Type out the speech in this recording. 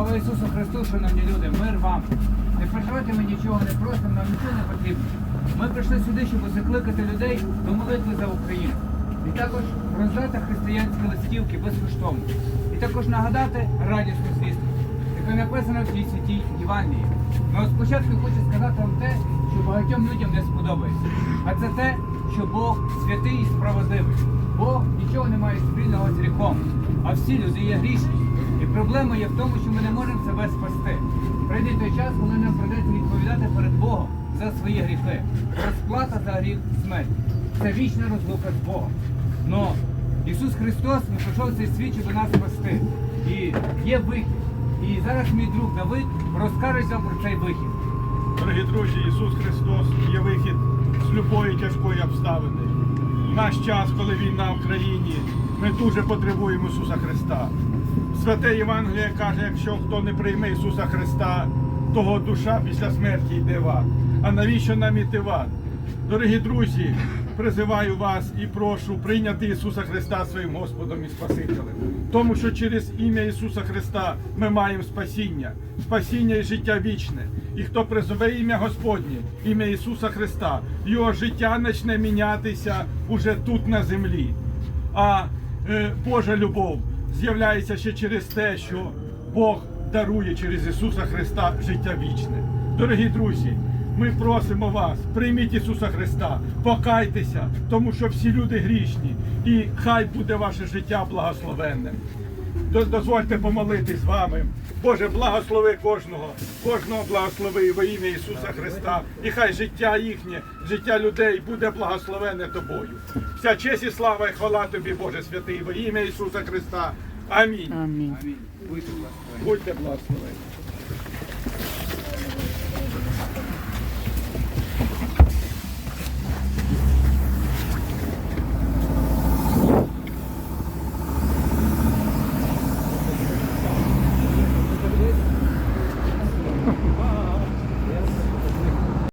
Слава Ісусу Христу, шановні люди, мир вам. Не переживайте ми нічого не просимо, нам нічого не потрібно. Ми прийшли сюди, щоб закликати людей до молитви за Україну. І також роздати християнські листівки безкоштовно. І також нагадати радісну звістку, яка написана в тій святій Євангелії. Ну, от спочатку хочу сказати вам те, що багатьом людям не сподобається. А це те, що Бог святий і справедливий. Бог нічого не має спільного з гріхом, а всі люди є грішні. Проблема є в тому, що ми не можемо себе спасти. Прийде той час, коли нам прийдеться відповідати перед Богом за свої гріхи. Розплата за гріх смерть. Це вічна розлука з Богом. Но Ісус Христос не прийшов цей світ, щоб нас спасти. І є вихід. І зараз мій друг Давид розкаже нам про цей вихід. Дорогі друзі, Ісус Христос є вихід з любої тяжкої обставини. Наш час, коли війна в країні, ми дуже потребуємо Ісуса Христа. Святе Євангеліє каже, якщо хто не прийме Ісуса Христа, того душа після смерті йде в ад. А навіщо нам іти в ад? Дорогі друзі, призиваю вас і прошу прийняти Ісуса Христа своїм Господом і Спасителем. Тому що через ім'я Ісуса Христа ми маємо спасіння, спасіння і життя вічне. І хто призове ім'я Господнє, ім'я Ісуса Христа, його життя почне мінятися уже тут на землі. А Божа любов з'являється ще через те, що Бог дарує через Ісуса Христа життя вічне. Дорогі друзі, ми просимо вас, прийміть Ісуса Христа, покайтеся, тому що всі люди грішні, і хай буде ваше життя благословенним. Доз- Дозвольте помолитись з вами. Боже, благослови кожного, кожного благослови во ім'я Ісуса Христа. І хай життя їхнє, життя людей буде благословене тобою. Вся честь і слава і хвала тобі, Боже святий, во ім'я Ісуса Христа. Амінь. Амінь. Амінь. Будьте благословені. Будьте благословені.